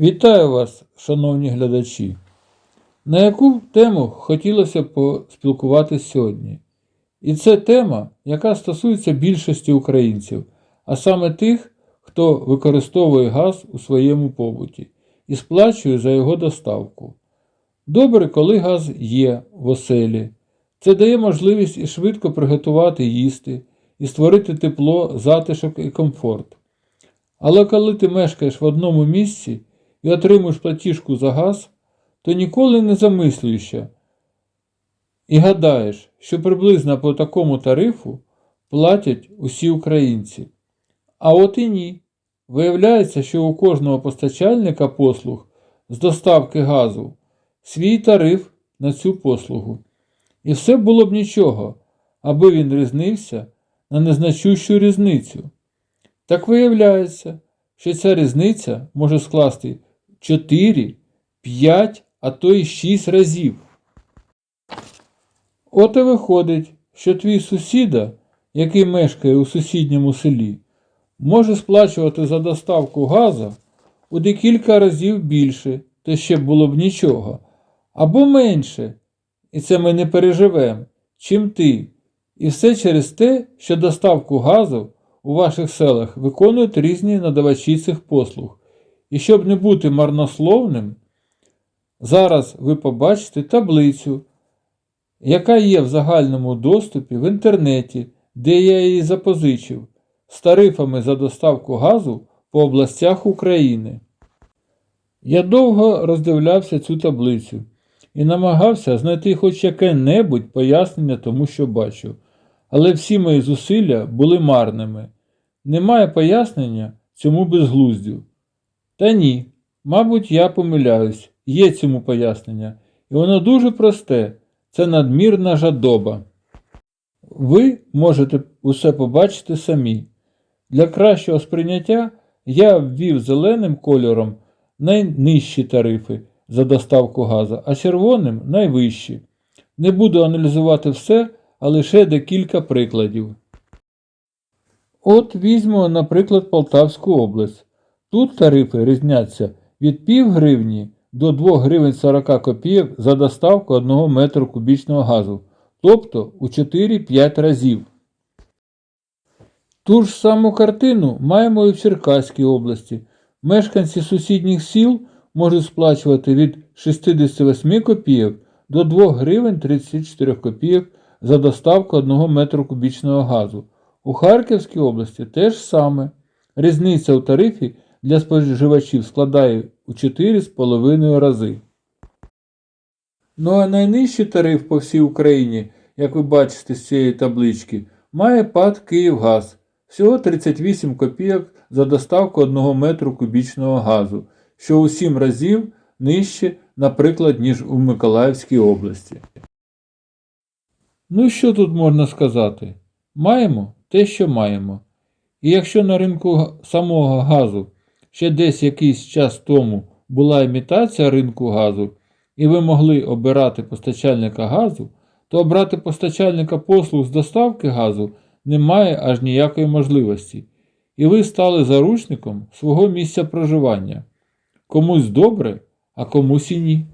Вітаю вас, шановні глядачі. На яку тему хотілося б поспілкуватися сьогодні? І це тема, яка стосується більшості українців, а саме тих, хто використовує газ у своєму побуті і сплачує за його доставку. Добре, коли газ є в оселі. Це дає можливість і швидко приготувати їсти, і створити тепло, затишок і комфорт. Але коли ти мешкаєш в одному місці і отримуєш платіжку за газ, то ніколи не замислюєшся і гадаєш, що приблизно по такому тарифу платять усі українці. А от і ні. Виявляється, що у кожного постачальника послуг з доставки газу свій тариф на цю послугу. І все було б нічого, аби він різнився на незначущу різницю. Так виявляється, що ця різниця може скласти 4, 5, а то й 6 разів. От і виходить, що твій сусіда, який мешкає у сусідньому селі, може сплачувати за доставку газу у декілька разів більше, то ще було б нічого, або менше, і це ми не переживемо, чим ти. І все через те, що доставку газу у ваших селах виконують різні надавачі цих послуг. І щоб не бути марнословним, зараз ви побачите таблицю, яка є в загальному доступі в інтернеті, де я її запозичив, з тарифами за доставку газу по областях України. Я довго роздивлявся цю таблицю і намагався знайти хоч яке-небудь пояснення тому, що бачу. Але всі мої зусилля були марними. Немає пояснення цьому безглуздю. Та ні, мабуть, я помиляюсь, є цьому пояснення, і воно дуже просте це надмірна жадоба. Ви можете усе побачити самі. Для кращого сприйняття я ввів зеленим кольором найнижчі тарифи за доставку газу, а червоним найвищі. Не буду аналізувати все, а лише декілька прикладів. От візьмемо, наприклад, Полтавську область. Тут тарифи різняться від пів гривні до 2 гривень 40 копійок за доставку 1 метру кубічного газу, тобто у 4-5 разів. Ту ж саму картину маємо і в Черкаській області. Мешканці сусідніх сіл можуть сплачувати від 68 копійок до 2 гривень 34 копійок за доставку 1 метру кубічного газу. У Харківській області теж саме. Різниця у тарифі для споживачів складає у 4,5 рази. Ну а найнижчий тариф по всій Україні, як ви бачите з цієї таблички, має ПАД Київгаз. Всього 38 копійок за доставку 1 метру кубічного газу, що у 7 разів нижче, наприклад, ніж у Миколаївській області. Ну що тут можна сказати? Маємо те, що маємо. І якщо на ринку самого газу ще десь якийсь час тому була імітація ринку газу, і ви могли обирати постачальника газу, то обрати постачальника послуг з доставки газу немає аж ніякої можливості, і ви стали заручником свого місця проживання. Комусь добре, а комусь і ні.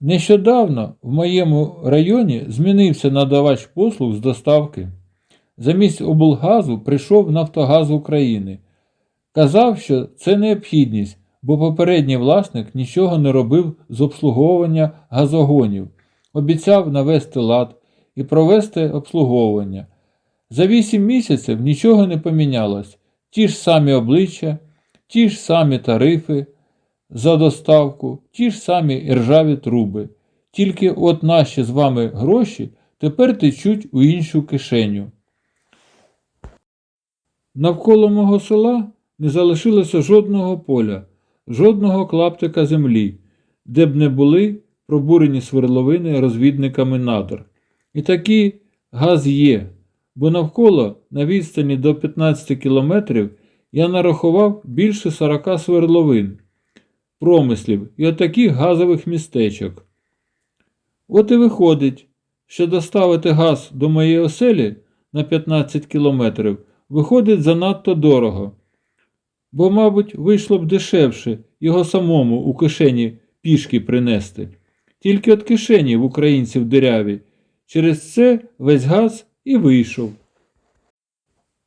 Нещодавно в моєму районі змінився надавач послуг з доставки. Замість облгазу прийшов Нафтогаз України. Казав, що це необхідність, бо попередній власник нічого не робив з обслуговування газогонів, обіцяв навести лад і провести обслуговування. За вісім місяців нічого не помінялось, ті ж самі обличчя, ті ж самі тарифи за доставку, ті ж самі іржаві труби. Тільки от наші з вами гроші тепер течуть у іншу кишеню. Навколо мого села не залишилося жодного поля, жодного клаптика землі, де б не були пробурені свердловини розвідниками надр. І такий газ є, бо навколо на відстані до 15 кілометрів я нарахував більше 40 свердловин, промислів і отаких газових містечок. От і виходить, що доставити газ до моєї оселі на 15 кілометрів виходить занадто дорого. Бо, мабуть, вийшло б дешевше його самому у кишені пішки принести. Тільки от кишені в українців диряві. Через це весь газ і вийшов.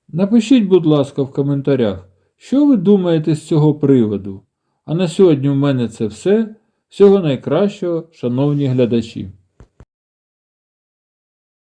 Напишіть, будь ласка, в коментарях, що ви думаєте з цього приводу. А на сьогодні в мене це все. Всього найкращого, шановні глядачі.